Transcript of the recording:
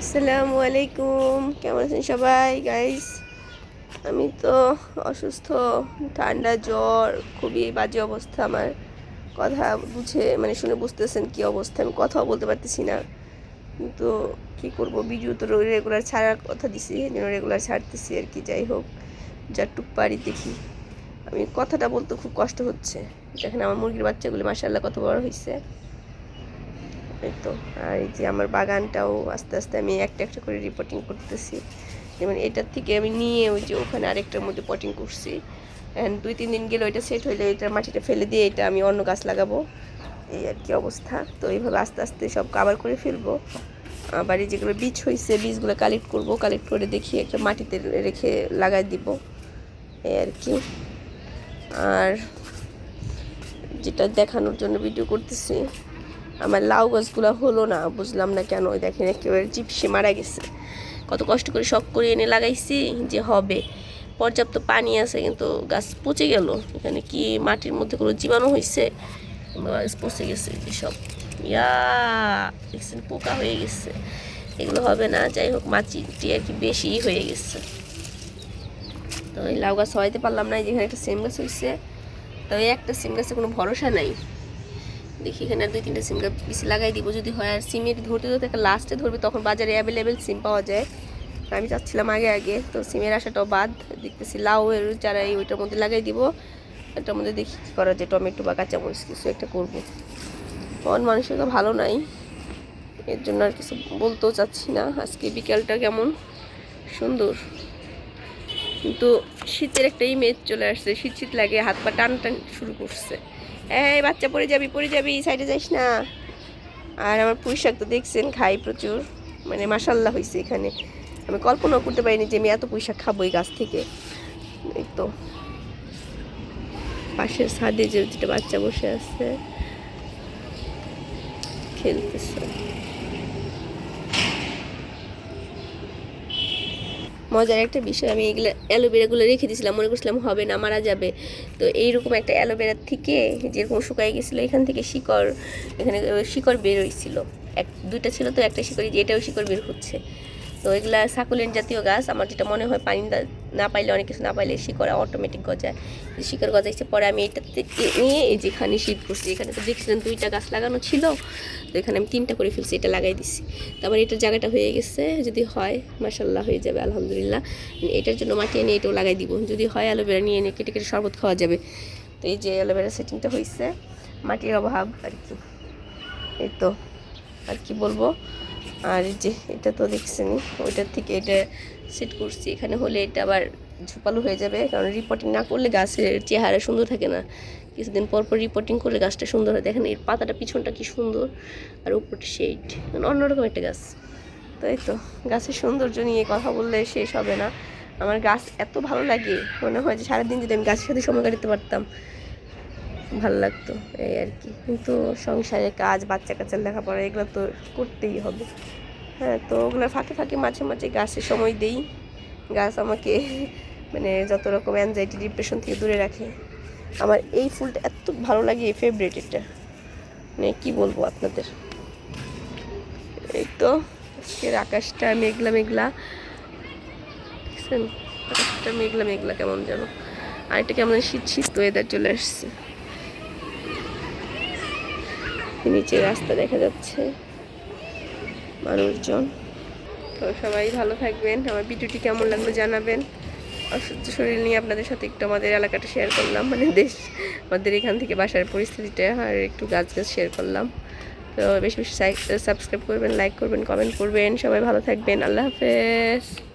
আসসালামু আলাইকুম। কেমন আছেন সবাই? গাইস আমি তো অসুস্থ, ঠান্ডা, জ্বর, খুবই বাজে অবস্থা আমার। কথা বুঝে মানে শুনে বুঝতেছেন কি অবস্থা, আমি কথাও বলতে পারতেছি না। কিন্তু কি করব বিজু তো রেগুলার ছাড়ার কথা দিছি জন্য রেগুলার ছাড়তেছি আর কি, যাই হোক যাটুক পারি দেখি। আমি কথাটা বলতে খুব কষ্ট হচ্ছে। দেখেন আমার মুরগির বাচ্চাগুলি মাসাল্লাহ কত বড় হয়েছে এই তো, আর এই যে আমার বাগানটাও আস্তে আস্তে আমি একটা একটা করে রিপোর্টিং করতেছি। যেমন এটার থেকে আমি নিয়ে ওই যে ওখানে আরেকটার মধ্যে পটিং করছি। অ্যান্ড দুই, তিন দিন গেলে ওইটা সেট হইলে ওইটার মাটিটা ফেলে দিয়ে এটা আমি অন্য গাছ লাগাবো। এই আর কি অবস্থা। তো এইভাবে আস্তে আস্তে সব কাভার করে ফেলব। আবার এই যেগুলো বীজ হয়েছে বীজগুলো কালেক্ট করব কালেক্ট করে দেখি একটা মাটিতে রেখে লাগাই দিব। এই আর কি। আর যেটা দেখানোর জন্য ভিডিও করতেছি। আমার লাউ গাছগুলো হলো না, বুঝলাম না কেন দেখেন একেবারে চিপসে মারা গেছে। কত কষ্ট করে শখ করে এনে লাগাইছি যে হবে। পর্যাপ্ত পানি আছে, কিন্তু গাছ পচে গেল। এখানে কি মাটির মধ্যে কোনো জীবাণু হয়েছে গাছ পচে গেছে সব। ইয়া, দেখছেন, পোকা হয়ে গেছে। এগুলো হবে না, যাই হোক, মাটিটি আর কি বেশি হয়ে গেছে। তো এই লাউ গাছ হওয়াইতে পারলাম না যেখানে একটা সিম গাছ হয়েছে তো এই একটা সিম গাছে কোনো ভরসা নাই। দেখি এখানে দুই তিনটা সিম বেশি লাগাই দিব যদি হয়। আর সিমের ধরতে ধরতে একটা লাস্টে ধরবে, তখন বাজারে অ্যাভেলেবেল সিম পাওয়া যায়। আমি চাচ্ছিলাম আগে আগে, তো সিমের আসাটাও বাদ। দেখতেছি লাউ এর চারা এই ওইটার মধ্যে লাগাই দিব। এটার মধ্যে দেখি কী করা যায়, টমেটো বা কাঁচামরিচ কিছু একটা করব। মন তো ভালো নাই। এর জন্য আর কিছু বলতেও চাচ্ছি না। আজকে বিকেলটা কেমন? সুন্দর। কিন্তু শীতের একটা ইমেজ চলে আসছে। শীত শীত লাগে, হাত পা টান টান শুরু করছে। এই বাচ্চা পড়ে যাবি পড়ে যাবি সাইডে যাইস না। আর আমার পুঁই শাক তো দেখছেন, খাই প্রচুর। মানে মাসাল্লাহ হয়েছে এখানে। আমি কল্পনাও করতে পারিনি যে আমি এত পুঁই শাক খাব এই গাছ থেকে। এই তো। পাশের ছাদে যে দুটো বাচ্চা বসে আছে। খেলতেছে। মজার একটা বিষয়, আমি এগুলো অ্যালোভেরাগুলো রেখে দিয়েছিলাম, মনে করছিলাম হবে না, মারা যাবে। তো এইরকম একটা অ্যালোভেরার থেকে যেরকম শুকাই গেছিল, এখান থেকে শিকড়, এখানে শিকড় বের হয়েছিল। এক, দুইটা ছিল তো, একটা শিকড় যে এটাও শিকড় বের হচ্ছে। তো এগুলা সাকুলেন্ট জাতীয় গাছ, আমার যেটা মনে হয় পানি না পাইলে, অনেক কিছু না পাইলে শিকড় অটোমেটিক গজায়। শিকড় গজাইছে পরে আমি এটা নিয়ে এই যেখানে শীত করছি এখানে তো দেখছিলাম দুইটা গাছ লাগানো ছিল, তো এখানে আমি তিনটা করে ফেলছি, এটা লাগাই দিছি। তারপর এটার জায়গাটা হয়ে গেছে, যদি হয় মাসাল্লাহ হয়ে যাবে, আলহামদুলিল্লাহ। এটার জন্য মাটি এনে এটাও লাগাই দিব, যদি হয় অ্যালোভেরা নিয়ে এনে কেটে কেটে শরবত খাওয়া যাবে। তো এই যে অ্যালোভেরা সেটিংটা হয়েছে মাটির অভাব আর কি। এই তো, আর কি বলব? আর যে এটা তো দেখছেনই, ওইটার থেকে এটা সেট করছি। এখানে হলে এটা আবার ঝোপালো হয়ে যাবে, কারণ রিপোর্টিং না করলে গাছের চেহারা সুন্দর থাকে না। কিছুদিন পর পর রিপোর্টিং করলে গাছটা সুন্দর হয়। দেখেন এর পাতাটা, পিছনটা কি সুন্দর, আর উপরটা শেড মানে অন্যরকম একটা গাছ। তো এই তো, গাছের সৌন্দর্য নিয়ে কথা বললে শেষ হবে না। আমার গাছ এত ভালো লাগে, মনে হয় যে সারাদিন যদি আমি গাছের সাথে সময় কাটাতে পারতাম। ভালো লাগতো, এই আর কি। কিন্তু সংসারে কাজ, বাচ্চা কাচ্চার লেখাপড়া, এগুলো তো করতেই হবে। হ্যাঁ তো ওগুলো ফাঁকে ফাঁকে মাঝে মাঝে গাছে সময় দেই। গাছ আমাকে মানে যত রকম অ্যাংজাইটি ডিপ্রেশন থেকে দূরে রাখে। আমার এই ফুলটা এত ভালো লাগে, এই ফেভারিট এটা। মানে কী বলব আপনাদের? এই তো, আজকের আকাশটা মেঘলা মেঘলা। আকাশটা মেঘলা মেঘলা কেমন যেন। আর এটা কেমন শীত শীত ওয়েদার চলে আসছে। নিচে রাস্তা দেখা যাচ্ছে। মানুষজন। তো সবাই ভালো থাকবেন। আমার ভিডিওটি কেমন লাগল জানাবেন। অসুস্থ শরীর নিয়ে আপনাদের সাথে একটু আমাদের এলাকাটা শেয়ার করলাম। মানে দেশ, আমাদের এখান থেকে বাসার পরিস্থিতিটা আর একটু গাছ গাছ শেয়ার করলাম। তো বেশি বেশি সাবস্ক্রাইব করবেন লাইক করবেন কমেন্ট করবেন। সবাই ভালো থাকবেন। আল্লাহ হাফেজ।